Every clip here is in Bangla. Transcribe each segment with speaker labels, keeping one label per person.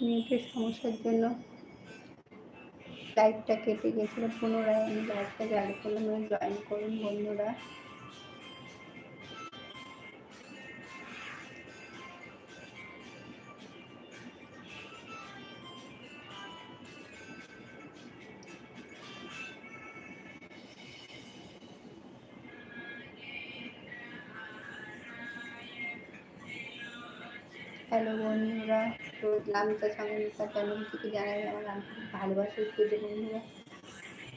Speaker 1: নেটের সমস্যার জন্য লাইভটা কেটে গেছিল। পুনরায় আমি লাইভটা চালু করলাম জয়েন করুন বন্ধুরা। হ্যালো বন্ধুরা, তো নামটা সংগীতা চ্যানেল থেকে জানাই আমার আন্তরিক ভালোবাসা খুঁজে বন্ধুরা।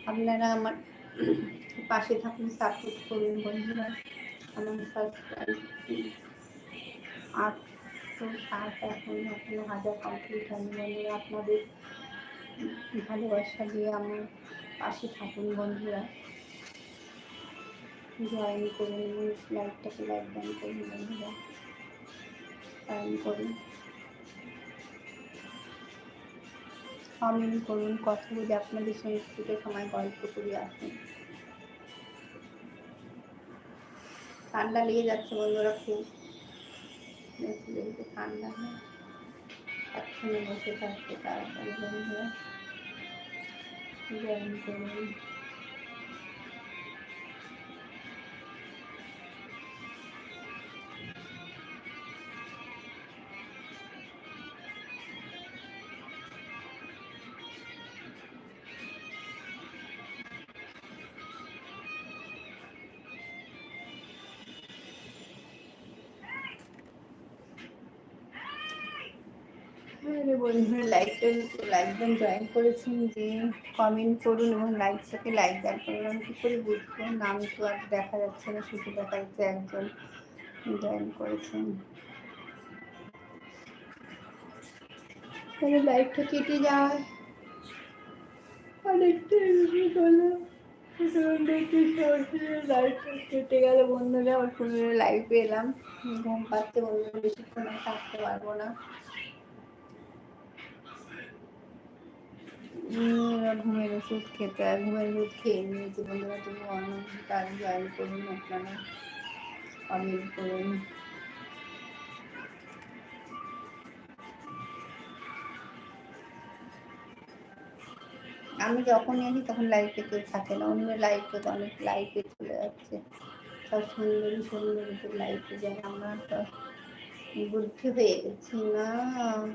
Speaker 1: আপনারা আমার পাশে থাকুন সাপোর্ট করুন বন্ধুরা। আমার সাবস্ক্রাইব আটশো ষাট এখন, এখনও হাজার কমপ্লিট হয়নি বন্ধুরা। আপনাদের ভালোবাসা দিয়ে আমার পাশে থাকুন বন্ধুরা। জয়েন করুন লাইকটাকে লাইক দান করুন বন্ধুরা। জয়েন করুন। কমেন্ট করুন, কথা বলে আপনাদের সঙ্গে কিছুটা সময় গল্প করি আসুন ঠান্ডা লেগে যাচ্ছে বন্ধুরা খুব। ঠান্ডা হয় একসঙ্গে বসে থাকতে তাড়াতাড়ি বন্ধুরা। জয়েন করুন আরে বন্ধুরা লাইকটা লাইকজন জয়েন করেছেন যে কমেন্ট করুন এবং লাইকটাকে লাইক দেন করুন। আমি কী করে বুঝব? নাম তো আর দেখা যাচ্ছে না, শুধু দেখা যাচ্ছে একজন জয়েন করেছেন। তাহলে লাইকটা কেটে যায়। অনেকটা কেটে গেল। বন্ধুরা আবার পুনরায় লাইভে এলাম। ঘুম পাচ্ছে বন্ধুরা, বেশিক্ষণ থাকতে পারব না। ঘুমের ওষুধ খেতে ঘুমের ওষুধ খেয়ে নিয়েছি বন্ধুরা, তুমি অন্য কাজ জয়েন করুন, আপনারা কমেন্ট করুন। আমি যখনই আসি তখন লাইফে কেউ থাকে না। অন্য লাইফে তো অনেক লাইফে চলে যাচ্ছে। সব সুন্দরী সুন্দরী লাইফে যায় আমরা তো বুদ্ধি হয়ে গেছি না,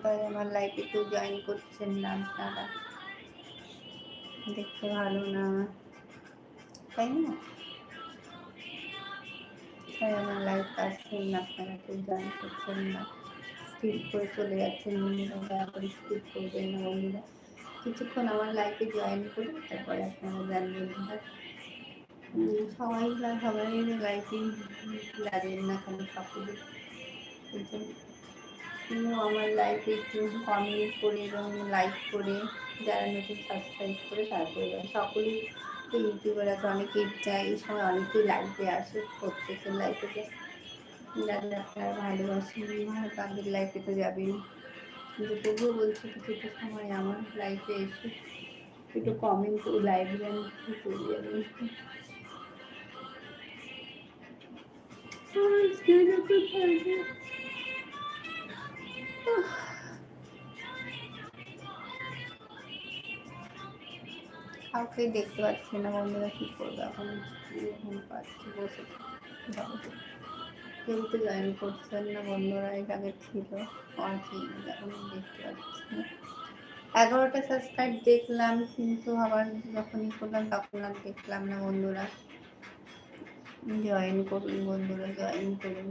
Speaker 1: তাই আমার লাইফে কেউ জয়েন করছেন না আপনারা। দেখতে ভালো না। তাই না? তাই আমার লাইফ আসছেন না, আপনারা কেউ জয়েন করছেন না। স্কিপ করে চলে যাচ্ছেন বন্ধুরা দয়া করে স্কিপ করবেন না বন্ধুরা। কিছুক্ষণ আমার লাইফে জয়েন করি তারপরে আপনারা জানবেন সবাই সবাই লাইফে যাবেন না কেন সকলে কিন্তু আমার লাইফে একটু কমেন্ট করে এবং লাইক করে যারা নতুন সাবস্ক্রাইব করে তারপরে সকলেই তো ইউটিউবার আছে। অনেকেই যায় এই সময় অনেকেই লাইফে আসে প্রত্যেকের লাইফে যাদের আপনারা ভালোবাসেন তাদের লাইফে তো যাবেন। কিন্তু তবুও বলছি কিছুটা সময় আমার লাইফে এসে একটু কমেন্ট লাইভ দেন চলে যাবেন কাউকে দেখতে পাচ্ছি না, বন্ধুরা কী করবে এখন? ঘুম পাচ্ছি, বসে কেউ তো জয়েন করছেন না বন্ধুরা, এর আগে ছিল। অনেকেই দেখতে পাচ্ছি না। এগারোটা সাবস্ক্রাইব দেখলাম, কিন্তু আবার যখনই করলাম তখন আর দেখলাম না বন্ধুরা। জয়েন করুন বন্ধুরা জয়েন করুন।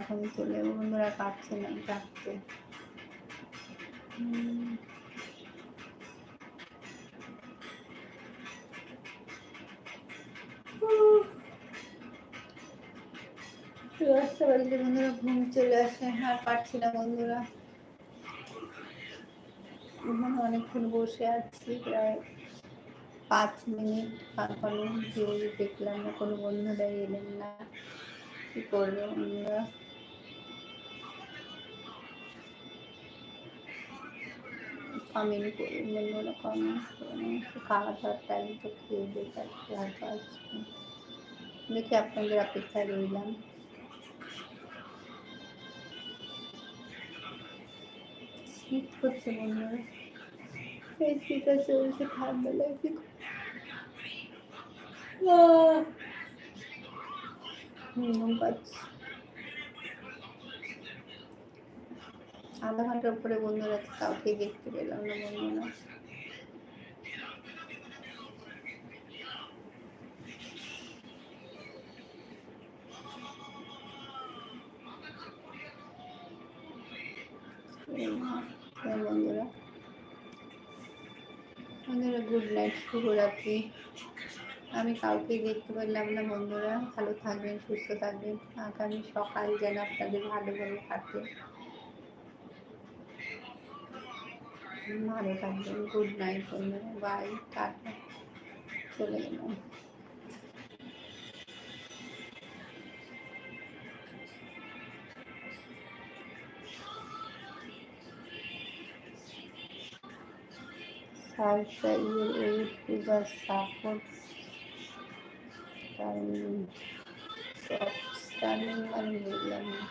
Speaker 1: এখন চলে বন্ধুরা পাচ্ছে না ডাকতে দশটা বাজলে বন্ধুরা, ঘুম চলে আসে। আর পারছি না বন্ধুরা। অনেকক্ষণ বসে আছি, প্রায় পাঁচ মিনিট। কোনো ভিউ দেখলাম না কোনো বন্ধুরা এলেন না। কি করবে বন্ধুরা কমেন্ট করে বন্ধুরা খাওয়া দাওয়ার টাইম তো খেয়ে দিয়ে হয়তো আসছি দেখি আপনাদের অপেক্ষা রইলাম। শীত হচ্ছে বন্ধুরা এই শীতটা চলছে ঠান্ডা লাগছে। ঘুম পাচ্ছি। আধা ঘণ্টার উপরে বন্ধুরা কাউকে দেখতে পেলাম না বন্ধুরা। বন্ধুরা। বন্ধুরা গুড নাইট শুভরাত্রি। আমি কাউকে দেখতে পেলাম না বন্ধুরা। ভালো থাকবেন, সুস্থ থাকবেন। আগামী সকাল যেন আপনাদের ভালোভাবে কাটে। ভালো থাকবেন গুড নাইট বন্ধুরা বাই টাটা চলে গেলাম and